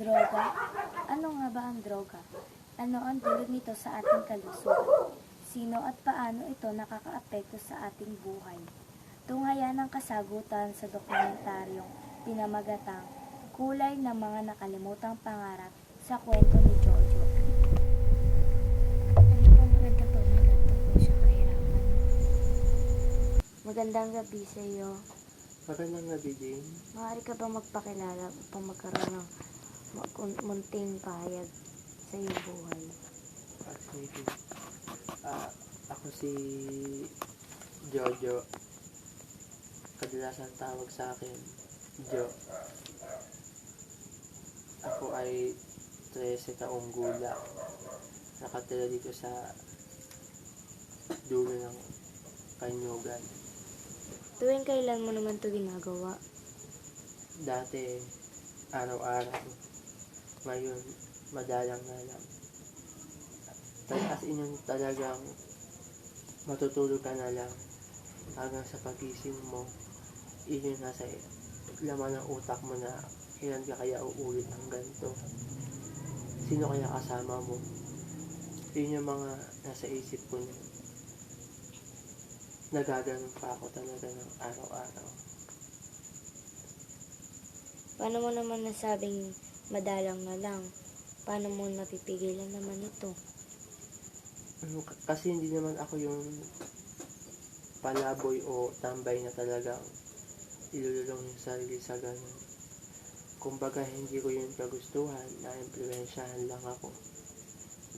Droga? Ano nga ba ang droga? Ano ang dulot nito sa ating kalusugan? Sino at paano ito nakakaapekto sa ating buhay? Tunghayan ang kasagutan sa dokumentaryong pinamagatang Kulay ng mga nakalimutang pangarap sa kwento ni Jojo. Ano? Magandang gabi sa iyo. Magandang gabi din. Maaari ka ba magpakilala upang magkaroon ng munting pahayag sa iyong buhay? Ah, ako si Jojo. Kadalasan tawag sa akin, Jo. Ako ay 13 taong gulang. Nakatira dito sa dulo ng Kanyugan. Tuwing kailan mo naman ito ginagawa? Dati, araw-araw. Ngayon, madalang na lang. As in yung talagang matutulog ka na lang hanggang sa pagising mo. Yun yung nasa laman ng utak mo na kailan ka kaya uulit ng ganito. Sino kaya kasama mo? Yun yung mga nasa isip ko na nagaganon pa ako talaga ng araw-araw. Paano mo naman nasabing madalang na lang? Paano mo napipigilan naman ito? Ano, kasi hindi naman ako yung palaboy o tambay na talagang ilululong yung sarili sa ganun. Kumbaga, hindi ko yun kagustuhan, na-impluensyahan lang ako.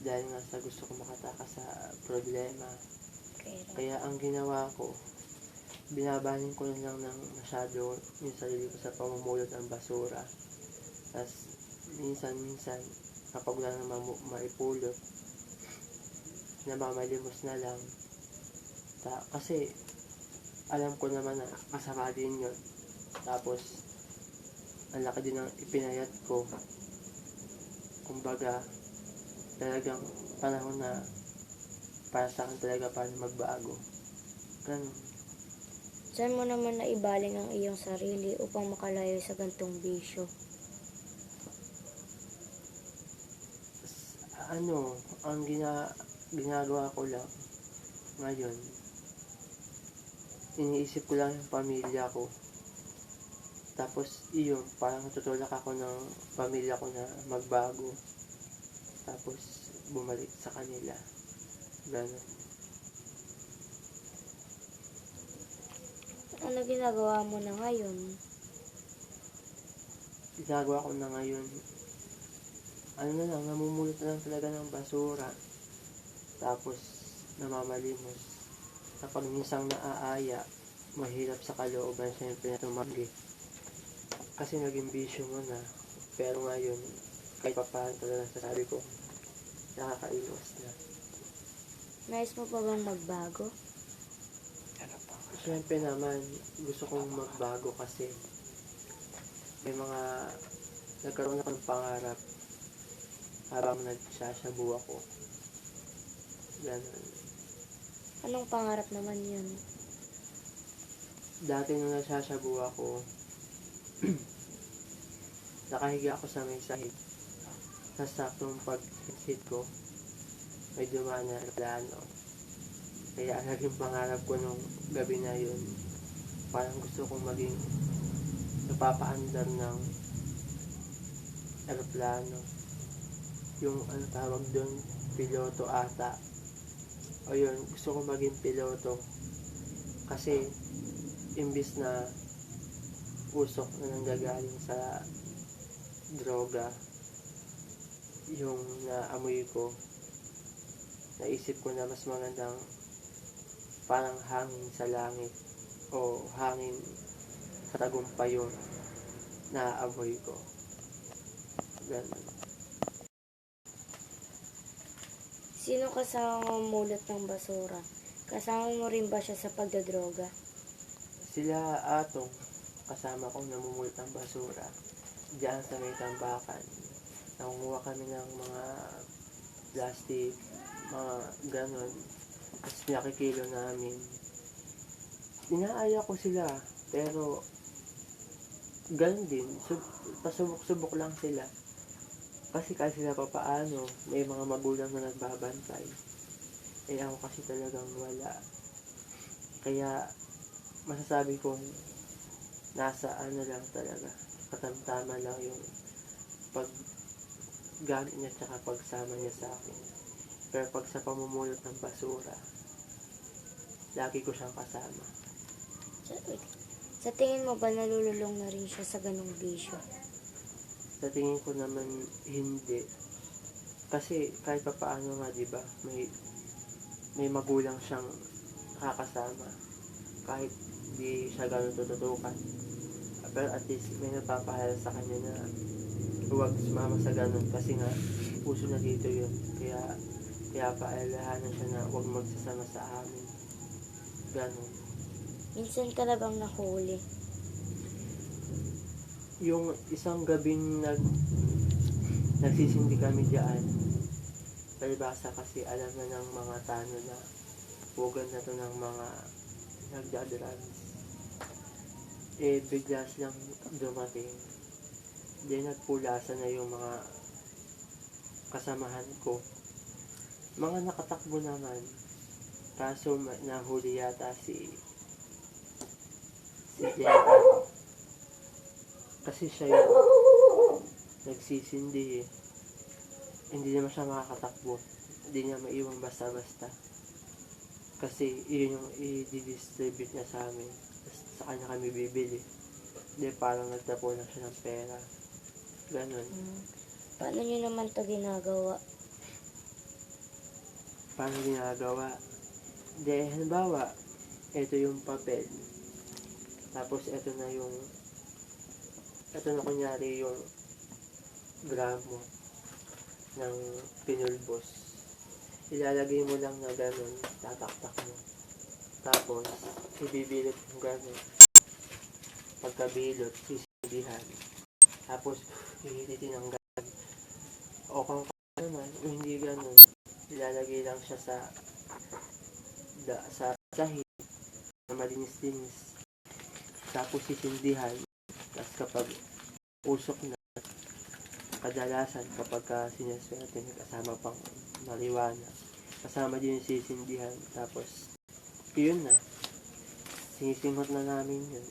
Dahil nga sa gusto ko makataka sa problema. Kaya, Kaya ang ginawa ko, binabaling ko lang ng masyado yung sarili ko sa pamumulot ng basura. Tapos, minsan-minsan, kapag wala na maipulot, namamalimos na lang. Ta- kasi, alam ko naman na kasama din yun. Tapos, ang laki din ng ipinayat ko. Kumbaga, talagang panahon na para sa akin talaga para magbago. Ganun. saan mo naman naibaling ang iyong sarili upang makalayo sa gantong bisyo? Ano, ang gina, ginagawa ko lang ngayon, iniisip ko lang yung pamilya ko. Tapos, iyon, parang tutulak ako ng pamilya ko na magbago. Tapos, bumalik sa kanila. Ganun. Ano ginagawa mo na ngayon? ginagawa ko na ngayon, ano na lang, namumulot na lang talaga ng basura. Tapos, namamalimos. Kapag minsang naaaya, mahirap sa kalooban siyempre na tumanggi. Kasi naging bisyo mo na. Pero ngayon, kahit papahan talaga sa sabi ko, nakakaiwas na. Nais mo pa bang magbago? Siyempre naman, gusto kong magbago kasi may mga nagkaroon ako ng pangarap habang nagsasabu ako. Ganun. Anong pangarap naman yun? Dati nung nagsasabu ako, nakahiga ako sa may sahig. Sa saktong pag-hit ko, may dumaan na plano. Kaya naging pangarap ko nung gabi na yun, parang gusto kong maging napapaandar ng aeroplano. Yung ano tawag doon, piloto ata. O yun, gusto kong maging piloto. Kasi, imbis na usok na nanggagaling sa droga, yung naamoy ko, naisip ko na mas magandang parang hangin sa langit o hangin katagumpay yun na amoy ko. Ganun. Sino kasama mo mulot ng basura? Kasama mo rin ba siya sa pagdadroga? Sila atong kasama kong namumulot ng basura diyan sa may tambakan. Nangunguha kami ng mga plastic, mga ganon. Tapos pinakikilo namin. Inaaya ko sila, pero ganon din. Sub, pasubok-subok lang sila. Kasi kahit sila pa paano, may mga magulang na nagbabantay. Eh ako kasi talagang wala. Kaya masasabi kong nasa ano lang talaga, katamtama lang yung pag gamit niya tsaka pagsama niya sa akin. Pero pag sa pamumulot ng basura, lagi ko siyang kasama. Sa, tingin mo ba nalululong na rin siya sa ganong bisyo? Sa tingin ko naman hindi. Kasi kahit pa paano nga, di ba, may may magulang siyang kakasama. Kahit di siya gano'n tututukan. Pero at least may napapahal sa kanya na huwag sumama sa ganun kasi nga puso na dito yun. Kaya kaya paalahanan siya na huwag magsasama sa amin. Ganon. Minsan ka na bang nahuli? Yung isang gabing nag nagsisindi kami diyan palibasa kasi alam na ng mga tano na huwagan na to ng mga nagdadrugs. Eh bigla silang dumating. Then nagpulasan na yung mga kasamahan ko. Mga nakatakbo naman. Kaso nahuli yata si si Jenna kasi siya yung nagsisindi eh. Hindi naman siya makakatakbo. Hindi niya maiwan basta-basta. Kasi yun yung i-distribute niya sa amin. Tapos sa kanya kami bibili. Hindi parang nagtapo na siya ng pera. Ganon. Hmm. Paano nyo naman to ginagawa? Paano ginagawa? Hindi, halimbawa, ito yung papel. Tapos ito na yung ito na kunyari yung gramo ng pinulbos. Ilalagay mo lang na gano'n, tataktak mo. Tapos, ibibilot yung gano'n. Pagkabilot, sisibihan. Tapos, hihilitin ng gano'n. O kung naman, o hindi gano'n, ilalagay lang siya sa da, sa sahig na malinis-linis. Tapos sisindihan. Tapos kapag usok na, kadalasan kapag ka sinaswerte may kasama pang marijuana. Kasama din yung sisindihan. Tapos, yun na. Sinisingot na namin yun.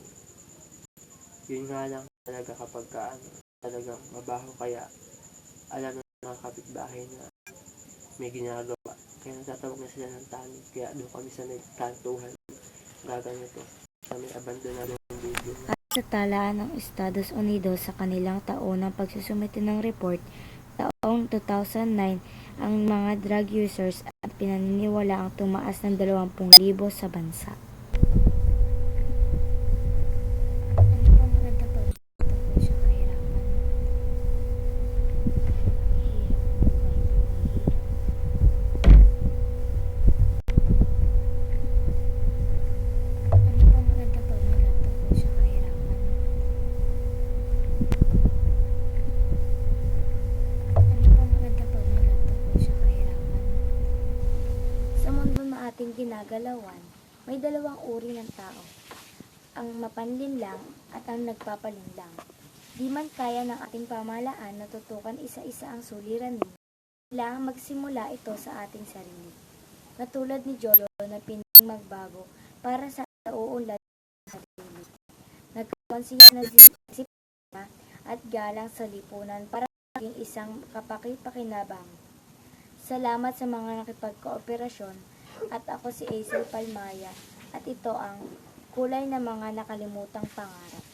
Yun nga lang talaga kapag ka, ano, talagang mabaho kaya alam ng mga kapitbahay na may ginagawa. Kaya natatawag na sila ng tani. Kaya doon kami sa may kantuhan. Gaganito. Sa may abandonadong video. Sa talaan ng Estados Unidos sa kanilang taonang pagsusumite ng report, taong 2009, ang mga drug users at pinaniniwala ang tumaas ng 20,000 sa bansa. Ano pa maganda pa tungkol sa kahirapan? Hirap buhay, buhay, hirap. Ano pa maganda pa maganda tungkol sa kahirapan? Ano pa maganda pa maganda tungkol sa kahirapan? Sa mundo na ating ginagalawan, may dalawang uri ng tao. Ang mapanlinlang at ang nagpapalinlang. Di man kaya ng ating pamahalaan na tutukan isa-isa ang suliranin, kailangan magsimula ito sa ating sarili. Katulad ni Jojo na piniling magbago para sa nauunlad ng sarili. Nagkaroon siya ng disiplina at galang sa lipunan para maging isang kapaki-pakinabang. Salamat sa mga nakipagkooperasyon at ako si Aisel Palmaya at ito ang kulay ng mga nakalimutang pangarap.